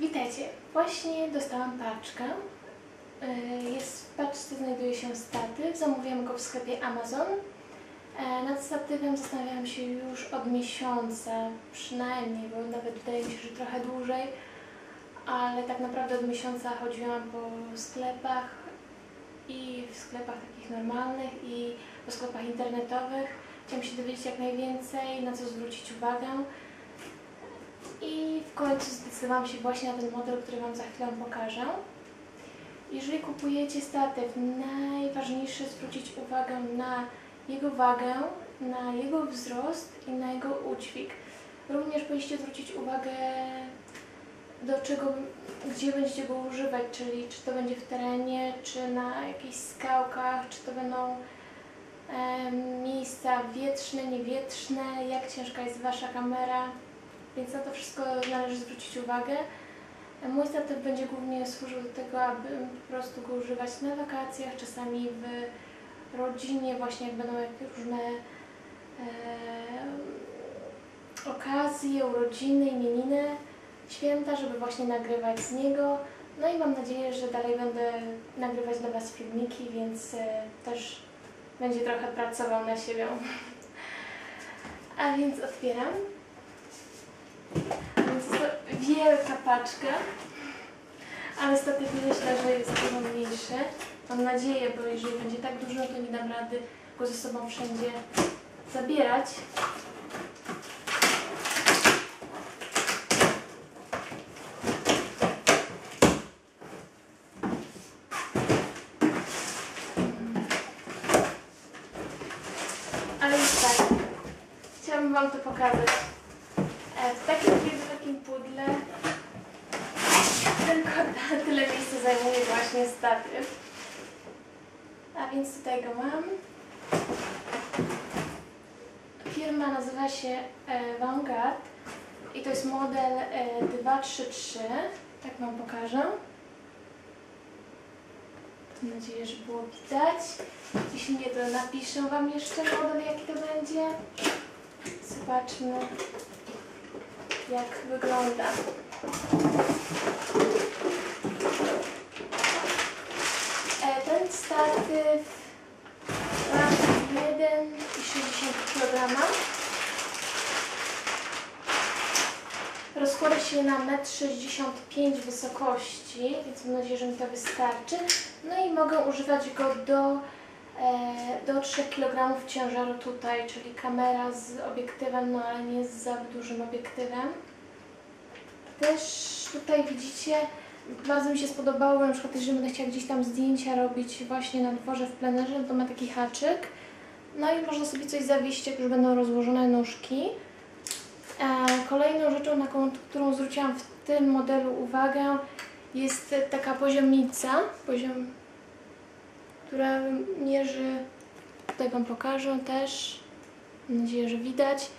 Witajcie. Właśnie dostałam paczkę. Yy, Jest w paczce znajduje się statyw. Zamówiłam go w sklepie Amazon. E, Nad statywem zastanawiałam się już od miesiąca przynajmniej, bo nawet wydaje mi się, że trochę dłużej. Ale tak naprawdę od miesiąca chodziłam po sklepach i w sklepach takich normalnych i po sklepach internetowych. Chciałam się dowiedzieć jak najwięcej, na co zwrócić uwagę. Końcu zdecydowałam się właśnie na ten model, który Wam za chwilę pokażę. Jeżeli kupujecie statyw, najważniejsze zwrócić uwagę na jego wagę, na jego wzrost i na jego udźwig. Również powinniście zwrócić uwagę do czego, gdzie będziecie go używać, czyli czy to będzie w terenie, czy na jakichś skałkach, czy to będą e, miejsca wietrzne, niewietrzne, jak ciężka jest Wasza kamera, więc na to wszystko należy zwrócić uwagę. Mój statyw będzie głównie służył do tego, aby po prostu go używać na wakacjach, czasami w rodzinie, właśnie jak będą jakieś różne e, okazje, urodziny, imieniny, święta, żeby właśnie nagrywać z niego. No i mam nadzieję, że dalej będę nagrywać dla Was filmiki, więc e, też będzie trochę pracował na siebie. A więc otwieram. Więc to wielka paczka, ale statyw myślę, że jest dużo mniejszy. Mam nadzieję, bo jeżeli będzie tak dużo, to nie dam rady go ze sobą wszędzie zabierać. Ale już tak, chciałabym Wam to pokazać. E, W takim wielkim pudle tylko tyle miejsca zajmuje właśnie statyw. A więc tutaj go mam. Firma nazywa się e, Vanguard i to jest model e, 233. Tak Wam pokażę. Mam nadzieję, że było widać. Jeśli nie, to napiszę Wam jeszcze model, jaki to będzie. Zobaczmy, jak wygląda. E, Ten statyw waży 1,60 kg. Rozkłada się na 1,65 m wysokości, więc mam nadzieję, że mi to wystarczy. No i mogę używać go do, do 3 kg ciężaru tutaj, czyli kamera z obiektywem, no ale nie z za dużym obiektywem. Też tutaj widzicie, bardzo mi się spodobało, na przykład jeżeli będę chciała gdzieś tam zdjęcia robić właśnie na dworze w plenerze, to ma taki haczyk. No i można sobie coś zawiesić, jak już będą rozłożone nóżki. E, Kolejną rzeczą, na którą zwróciłam w tym modelu uwagę, jest taka poziomnica, poziom, która mierzy, tutaj Wam pokażę też, mam nadzieję, że widać,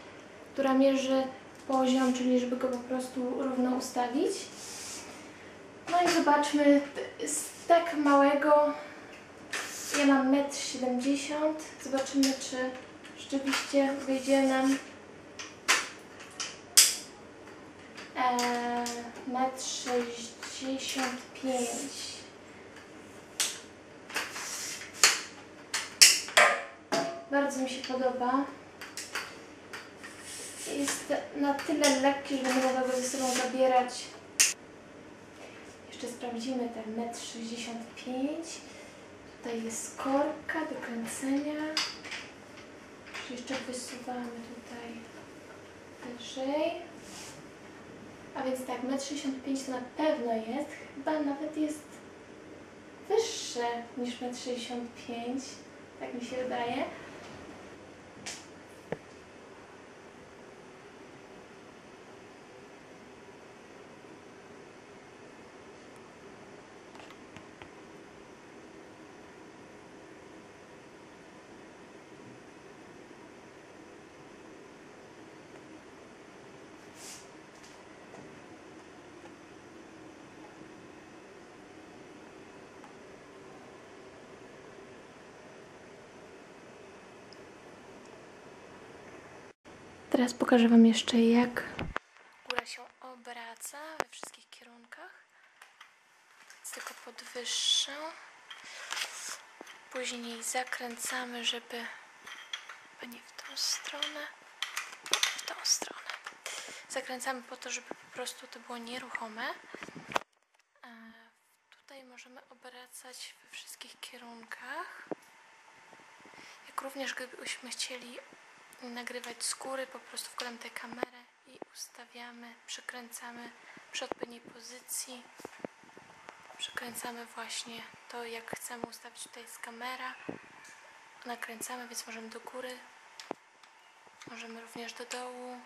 która mierzy poziom, czyli żeby go po prostu równo ustawić. No i zobaczmy, z tak małego, ja mam 1,70 m, zobaczymy czy rzeczywiście wyjdzie nam Eee, metr 65. Bardzo mi się podoba. Jest na tyle lekki, że będę mogła go ze sobą zabierać. Jeszcze sprawdzimy ten metr 65. Tutaj jest korka do kręcenia. Jeszcze wysuwamy tutaj wyżej. A więc tak, 1,65 m to na pewno jest. Chyba nawet jest wyższe niż 1,65 m. Tak mi się wydaje. Teraz pokażę Wam jeszcze, jak góra się obraca we wszystkich kierunkach. wyższą. Później zakręcamy, żeby nie w tą stronę, w tą stronę. Zakręcamy po to, żeby po prostu to było nieruchome. E, Tutaj możemy obracać we wszystkich kierunkach. Jak również gdybyśmy chcieli nagrywać z góry, po prostu wkładamy tę kamerę i ustawiamy, przekręcamy przy odpowiedniej pozycji. Przekręcamy właśnie to, jak chcemy ustawić tutaj jest kamera. Nakręcamy, więc możemy do góry, możemy również do dołu.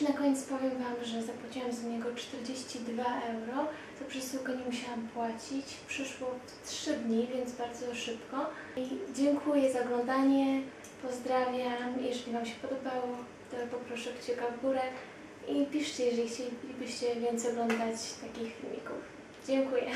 Na koniec powiem Wam, że zapłaciłam z niego 42 euro. Za przesyłkę nie musiałam płacić. Przyszło w 3 dni, więc bardzo szybko. I dziękuję za oglądanie. Pozdrawiam. Jeżeli Wam się podobało, to poproszę kciuka w górę. I piszcie, jeżeli chcielibyście więcej oglądać takich filmików. Dziękuję.